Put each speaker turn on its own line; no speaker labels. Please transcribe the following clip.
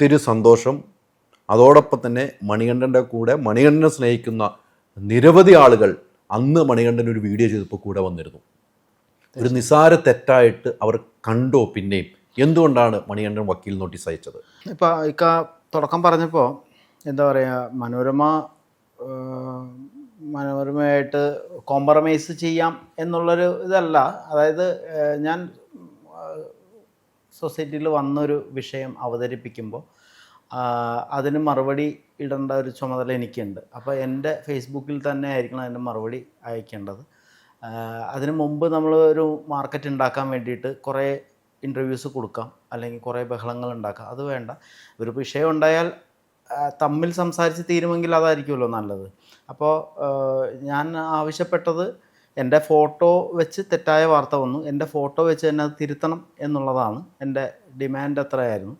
ഒത്തിരി സന്തോഷം. അതോടൊപ്പം തന്നെ മണികണ്ഠന്റെ കൂടെ മണികണ്ഠനെ സ്നേഹിക്കുന്ന നിരവധി ആളുകൾ അന്ന് മണികണ്ഠൻ ഒരു വീഡിയോ ചെയ്തപ്പോൾ കൂടെ വന്നിരുന്നു. ഒരു നിസാര തെറ്റായിട്ട് അവർ കണ്ടോ പിന്നെയും? എന്തുകൊണ്ടാണ് മണികണ്ഠൻ വക്കീൽ നോട്ടീസ് അയച്ചത്?
ഇപ്പോൾ ഇക്ക തുടക്കം പറഞ്ഞപ്പോൾ എന്താ പറയുക മനോരമ മനോരമയായിട്ട് കോംപ്രമൈസ് ചെയ്യാം എന്നുള്ളൊരു ഇതല്ല. അതായത് ഞാൻ സൊസൈറ്റിയിൽ വന്നൊരു വിഷയം അവതരിപ്പിക്കുമ്പോൾ അതിന് മറുപടി ഇടേണ്ട ഒരു ചുമതല എനിക്കുണ്ട്. അപ്പോൾ എന്റെ ഫേസ്ബുക്കിൽ തന്നെ ആയിരിക്കണം അതിന്റെ മറുപടി അയക്കേണ്ടത്. അതിന് മുമ്പ് നമ്മൾ ഒരു മാർക്കറ്റ് ഉണ്ടാക്കാൻ വേണ്ടിയിട്ട് കുറേ ഇന്റർവ്യൂസ് കൊടുക്കാം അല്ലെങ്കിൽ കുറേ ബഹളങ്ങൾ ഉണ്ടാക്കാം. അത് വേണ്ട. ഒരു വിഷയം ഉണ്ടായാൽ തമ്മിൽ സംസാരിച്ച് തീരുമെങ്കിൽ അതായിരിക്കുമല്ലോ നല്ലത്. അപ്പോൾ ഞാൻ ആവശ്യപ്പെട്ടത് എന്റെ ഫോട്ടോ വെച്ച് തെറ്റായ വാർത്ത വന്നു. എന്റെ ഫോട്ടോ വെച്ച് തന്നെ അത് തിരുത്തണം എന്നുള്ളതാണ് എന്റെ ഡിമാൻഡ് അത്രയായിരുന്നു.